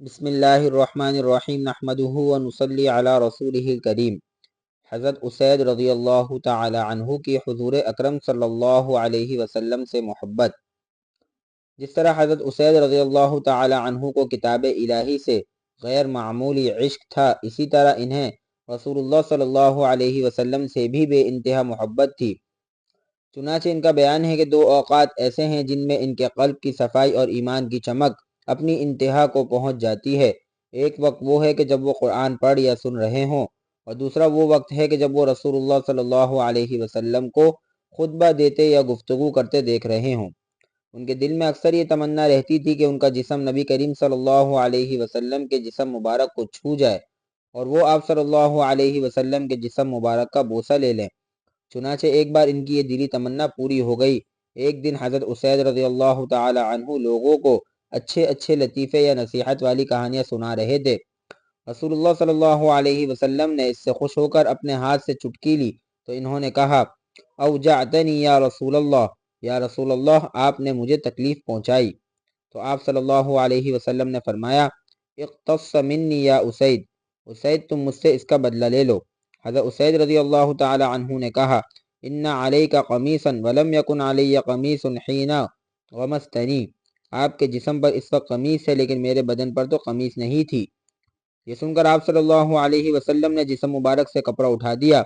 بسم اللہ الرحمن الرحیم نحمده و نصلی علی رسوله الکریم۔ حضرت اسید رضی اللہ تعالی عنہ کی حضور اکرم صلی اللہ علیہ وسلم سے محبت۔ جس طرح حضرت اسید رضی اللہ تعالی عنہ کو کتاب الہی سے غیر معمولی عشق تھا، اسی طرح انہیں رسول اللہ صلی اللہ علیہ وسلم سے بھی بے انتہا محبت تھی۔ چنانچہ ان کا بیان ہے کہ دو اوقات ایسے ہیں جن میں ان کے قلب کی صفائی اور ایمان کی چمک اپنی انتہا کو پہنچ جاتی ہے۔ ایک وقت وہ ہے کہ جب وہ قرآن پڑھ یا سن رہے ہوں، اور دوسرا وہ وقت ہے کہ جب وہ رسول اللہ صلی اللہ علیہ وسلم کو خطبہ دیتے یا گفتگو کرتے دیکھ رہے ہوں۔ ان کے دل میں اکثر یہ تمنا رہتی تھی کہ ان کا جسم نبی کریم صلی اللہ علیہ وسلم کے جسم مبارک کو چھو جائے، اور وہ آپ صلی اللہ علیہ وسلم کے جسم مبارک کا بوسہ لے لیں۔ چنانچہ ایک بار ان کی یہ دلی تمنا پوری ہو گئی۔ ایک دن حضرت اسید رضی اللہ تعالی عنہ لوگوں کو اچھے اچھے لطیفے یا نصیحت والی کہانیاں سنا رہے تھے۔ رسول اللہ صلی اللہ علیہ وسلم نے اس سے خوش ہو کر اپنے ہاتھ سے چٹکی لی تو انہوں نے کہا او جعتنی یا رسول اللہ یا رسول اللہ آپ نے مجھے تکلیف پہنچائی۔ تو آپ صلی اللہ علیہ وسلم نے فرمایا، اقتص منی یا اسید اسید تم مجھ سے اس کا بدلہ لے لو۔ حضرت اسید رضی اللہ تعالی عنہ نے کہا، ان علیک قمیصا ولم یکن علی قمیص حین غمستنی آپ کے جسم پر اس وقت قمیص ہے، لیکن میرے بدن پر تو قمیص نہیں تھی۔ یہ سن کر آپ صلی اللہ علیہ وسلم نے جسم مبارک سے کپڑا اٹھا دیا۔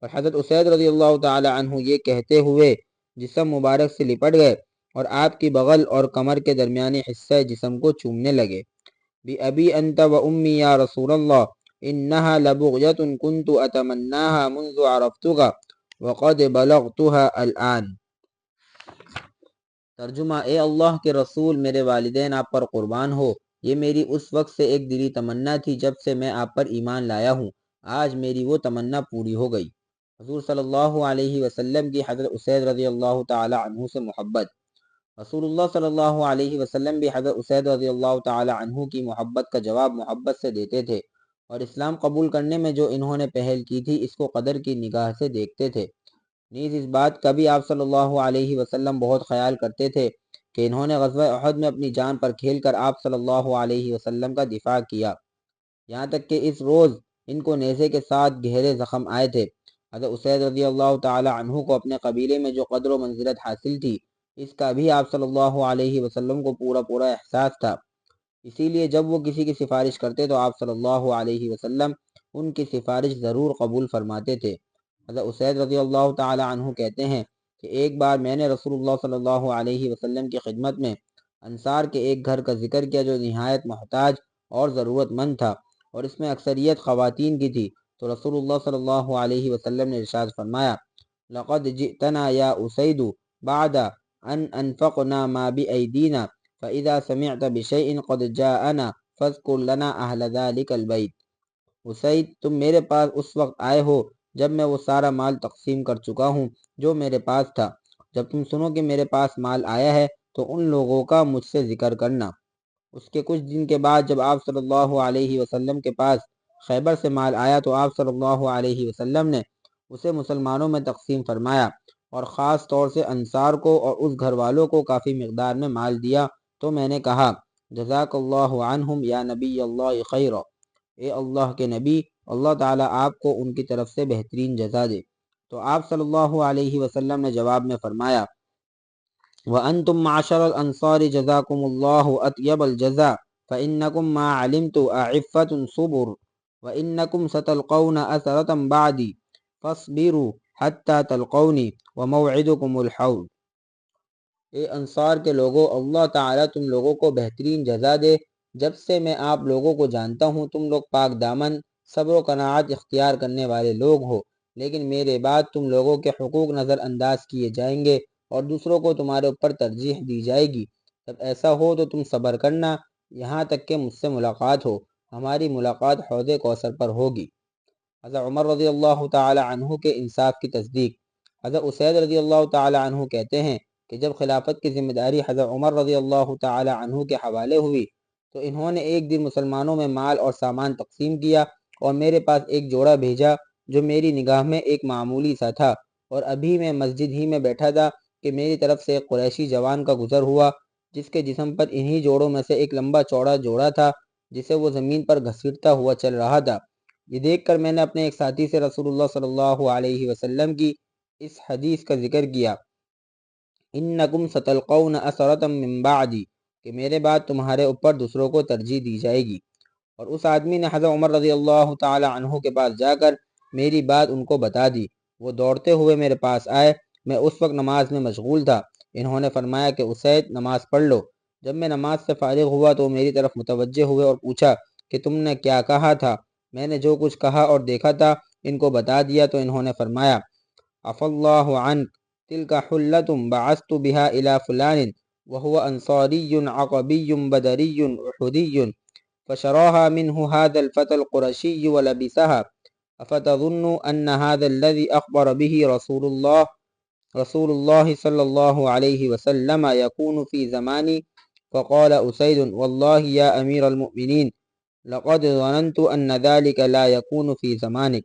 اور حضرت اسید رضی اللہ تعالی عنہ یہ کہتے ہوئے جسم مبارک سے لپٹ گئے اور آپ کی بغل اور کمر کے درمیانی حصہ جسم کو چومنے لگے۔ بی ابی انت و امی یا رسول اللہ، انہا لبغیت کنت اتمناها منذ عرفتك وقد بلغتها الان۔ ترجمہ، اے اللہ کے رسول، میرے والدین، آپ پر قربان ہو۔ یہ میری اس وقت سے ایک دلی تمنا تھی جب سے میں آپ پر ایمان لایا ہوں۔ آج میری وہ تمنا پوری ہو گئی۔ حضور صلی اللہ علیہ وسلم کی حضرت اسید رضی اللہ تعالی عنہ سے محبت۔ رسول اللہ صلی اللہ علیہ وسلم بھی حضرت اسید رضی اللہ تعالی عنہ کی محبت کا جواب محبت سے دیتے تھے اور اسلام قبول کرنے میں جو انہوں نے پہل کی تھی، اس کو قدر کی نگاہ سے دیکھتے تھے۔ نیز اس بات کا بھی آپ صلی اللہ علیہ وسلم بہت خیال کرتے تھے کہ انہوں نے غزوہ احد میں اپنی جان پر کھیل کر آپ صلی اللہ علیہ وسلم کا دفاع کیا۔ یہاں تک کہ اس روز ان کو نیزے کے ساتھ گہرے زخم آئے تھے۔ حضرت اسید رضی اللہ تعالی عنہ کو اپنے قبیلے میں جو قدر و منزلت حاصل تھی، اس کا بھی آپ صلی اللہ علیہ وسلم کو پورا پورا احساس تھا۔ اسی لیے جب وہ کسی کی سفارش کرتے تو آپ صلی اللہ علیہ وسلم ان کی سفارش ضرور قبول فرماتے تھے۔ حضرت اسید رضی اللہ تعالی عنہ کہتے ہیں کہ ایک بار میں نے رسول اللہ صلی اللہ علیہ وسلم کی خدمت میں انصار کے ایک گھر کا ذکر کیا جو نہایت محتاج اور ضرورت مند تھا اور اس میں اکثریت خواتین کی تھی، تو رسول اللہ صلی اللہ علیہ وسلم نے ارشاد فرمایا، لقد جئتنا یا اسید بعد ان انفقنا ما بأیدینا، فاذا سمعت بشیء قد جاءنا فذکر لنا اہل ذلك البیت. اسید، تم میرے پاس اس وقت آئے ہو جب میں وہ سارا مال تقسیم کر چکا ہوں جو میرے پاس تھا۔ جب تم سنو کہ میرے پاس مال آیا ہے تو ان لوگوں کا مجھ سے ذکر کرنا۔ اس کے کچھ دن کے بعد جب آپ صلی اللہ علیہ وسلم کے پاس خیبر سے مال آیا تو آپ صلی اللہ علیہ وسلم نے اسے مسلمانوں میں تقسیم فرمایا اور خاص طور سے انصار کو اور اس گھر والوں کو کافی مقدار میں مال دیا۔ تو میں نے کہا، جزاک اللہ عنہم یا نبی اللہ خیر اے اللہ کے نبی اللہ تعالیٰ آپ کو ان کی طرف سے بہترین جزا دے۔ تو آپ صلی اللہ علیہ وسلم نے جواب میں فرمایا، وَأَنْتُمْ مَعْشَرَ الْأَنصَارِ جَزَاكُمُ اللَّهُ أَطْيَبَ الْجَزَاءِ فَإِنَّكُمْ مَا عَلِمْتُ أَعِفَّةٌ صُبُرٌ وَإِنَّكُمْ سَتَلْقَوْنَ أَثَرَةً بَعْدِي فَاصْبِرُوا حَتَّى تَلْقَوْنِي وَمَوْعِدُكُمُ الْحَوْلِ۔ اے انصار کے لوگوں اللہ تعالیٰ تم لوگوں کو بہترین جزا دے۔ جب سے میں آپ لوگوں کو جانتا ہوں، تم لوگ پاک دامن صبر و قناعت اختیار کرنے والے لوگ ہو۔ لیکن میرے بعد تم لوگوں کے حقوق نظر انداز کیے جائیں گے اور دوسروں کو تمہارے اوپر ترجیح دی جائے گی۔ جب ایسا ہو تو تم صبر کرنا یہاں تک کہ مجھ سے ملاقات ہو۔ ہماری ملاقات حوض کوثر پر ہوگی۔ حضرت عمر رضی اللہ تعالی عنہ کے انصاف کی تصدیق۔ حضرت اسید رضی اللہ تعالی عنہ کہتے ہیں کہ جب خلافت کی ذمہ داری حضرت عمر رضی اللہ تعالی عنہ کے حوالے ہوئی تو انہوں نے ایک دن مسلمانوں میں مال اور سامان تقسیم کیا۔ اور میرے پاس ایک جوڑا بھیجا جو میری نگاہ میں ایک معمولی سا تھا اور ابھی میں مسجد ہی میں بیٹھا تھا کہ میری طرف سے ایک قریشی جوان کا گزر ہوا جس کے جسم پر انہی جوڑوں میں سے ایک لمبا چوڑا جوڑا تھا جسے وہ زمین پر گھسیٹتا ہوا چل رہا تھا۔ یہ دیکھ کر میں نے اپنے ایک ساتھی سے رسول اللہ صلی اللہ علیہ وسلم کی اس حدیث کا ذکر کیا۔ انکم ستلقون اثرتا من بعدی کہ میرے بعد تمہارے اوپر دوسروں کو ترجیح دی جائے گی۔ اور اس آدمی نے حضرت عمر رضی اللہ تعالی عنہ کے پاس جا کر میری بات ان کو بتا دی۔ وہ دوڑتے ہوئے میرے پاس آئے۔ میں اس وقت نماز میں مشغول تھا۔ انہوں نے فرمایا کہ اسید نماز پڑھ لو۔ جب میں نماز سے فارغ ہوا تو میری طرف متوجہ ہوئے اور پوچھا کہ تم نے کیا کہا تھا۔ میں نے جو کچھ کہا اور دیکھا تھا ان کو بتا دیا تو انہوں نے فرمایا اف اللہ عنک، تلک حلتم بعثت بها الى فلان وهو انصاری، عقبی، بدری، احدی فشراها منه هذا الفتى القرشي ولبسها. أفتظن أن هذا الذي أخبر به رسول الله رسول الله صلى الله عليه وسلم يكون في زماني؟ فقال أسيد والله يا أمير المؤمنين لقد ظننت أن ذلك لا يكون في زمانك.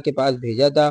کے پاس بھیجا تھا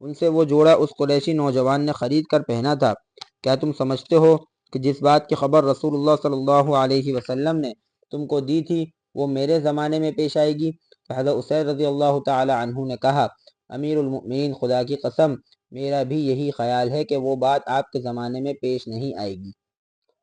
ان سے وہ جوڑا اس قریشی نوجوان نے خرید کر پہنا تھا۔ کیا تم سمجھتے ہو کہ جس بات کی خبر رسول اللہ صلی اللہ علیہ وسلم نے تم کو دی تھی، وہ میرے زمانے میں پیش آئے گی؟ حضرت عسیر رضی اللہ تعالی عنہ نے کہا، امیر المؤمنین، خدا کی قسم، میرا بھی یہی خیال ہے کہ وہ بات آپ کے زمانے میں پیش نہیں آئے گی۔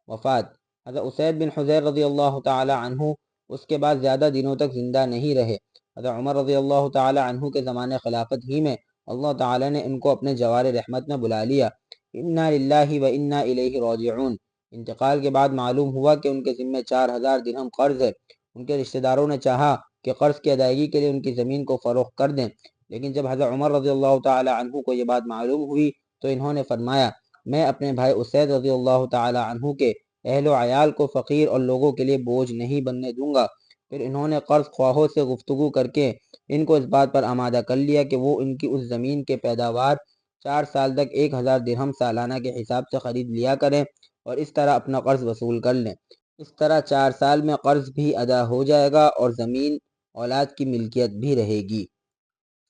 وفات۔ حضرت عسید بن حضیر رضی اللہ تعالی عنہ اس کے بعد زیادہ دنوں تک زندہ نہیں رہے۔ حضرت عمر رضی اللہ تعالی عنہ کے زمانے خلافت ہی میں اللہ تعالی نے ان کو اپنے جوار رحمت میں بلا لیا۔ انا للہ و انا الیہ راجعون۔ انتقال کے بعد معلوم ہوا کہ ان کے ذمہ چار ہزار درہم قرض ہے۔ ان کے رشتہ داروں نے چاہا کہ قرض کی ادائیگی کے لیے ان کی زمین کو فروخت کر دیں۔ لیکن جب حضرت عمر رضی اللہ تعالی عنہ کو یہ بات معلوم ہوئی تو انہوں نے فرمایا، میں اپنے بھائی اسید رضی اللہ تعالی عنہ کے اہل و عیال کو فقیر اور لوگوں کے لیے بوجھ نہیں بننے دوں گا۔ پھر انہوں نے قرض خواہوں سے گفتگو کر کے ان کو اس بات پر آمادہ کر لیا کہ وہ ان کی اس زمین کے پیداوار چار سال تک ایک ہزار درہم سالانہ کے حساب سے خرید لیا کریں اور اس طرح اپنا قرض وصول کر لیں۔ اس طرح چار سال میں قرض بھی ادا ہو جائے گا اور زمین اولاد کی ملکیت بھی رہے گی۔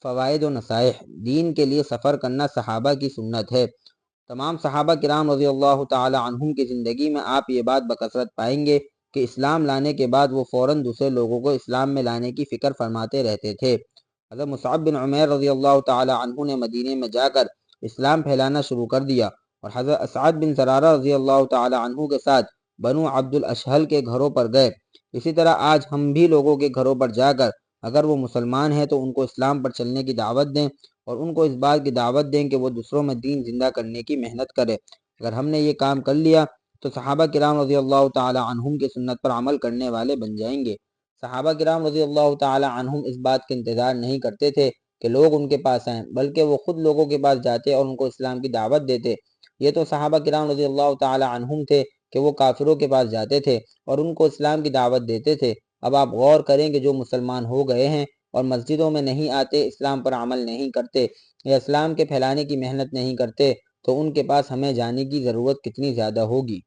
فوائد و نصائح دین کے لیے سفر کرنا صحابہ کی سنت ہے۔ تمام صحابہ کرام رضی اللہ تعالی عنہم کی زندگی میں آپ یہ بات بکثرت پائیں گے کہ اسلام لانے کے بعد وہ فوراً دوسرے لوگوں کو اسلام میں لانے کی فکر فرماتے رہتے تھے۔ حضرت مصعب بن عمیر رضی اللہ تعالی عنہ نے مدینہ میں جا کر اسلام پھیلانا شروع کر دیا اور حضرت اسعد بن زرارہ رضی اللہ تعالی عنہ کے ساتھ بنو عبد الاشحل کے گھروں پر گئے۔ اسی طرح آج ہم بھی لوگوں کے گھروں پر جا کر اگر وہ مسلمان ہیں تو ان کو اسلام پر چلنے کی دعوت دیں اور ان کو اس بات کی دعوت دیں کہ وہ دوسروں میں دین زندہ کرنے کی محنت کرے۔ اگر ہم نے یہ کام کر لیا تو صحابہ کرام رضی اللہ تعالی عنہم کی سنت پر عمل کرنے والے بن جائیں گے۔ صحابہ کرام رضی اللہ تعالی عنہم اس بات کے انتظار نہیں کرتے تھے کہ لوگ ان کے پاس آئیں، بلکہ وہ خود لوگوں کے پاس جاتے اور ان کو اسلام کی دعوت دیتے۔ یہ تو صحابہ کرام رضی اللہ تعالی عنہم تھے کہ وہ کافروں کے پاس جاتے تھے اور ان کو اسلام کی دعوت دیتے تھے۔ اب آپ غور کریں کہ جو مسلمان ہو گئے ہیں اور مسجدوں میں نہیں آتے، اسلام پر عمل نہیں کرتے یا اسلام کے پھیلانے کی محنت نہیں کرتے، تو ان کے پاس ہمیں جانے کی ضرورت کتنی زیادہ ہوگی؟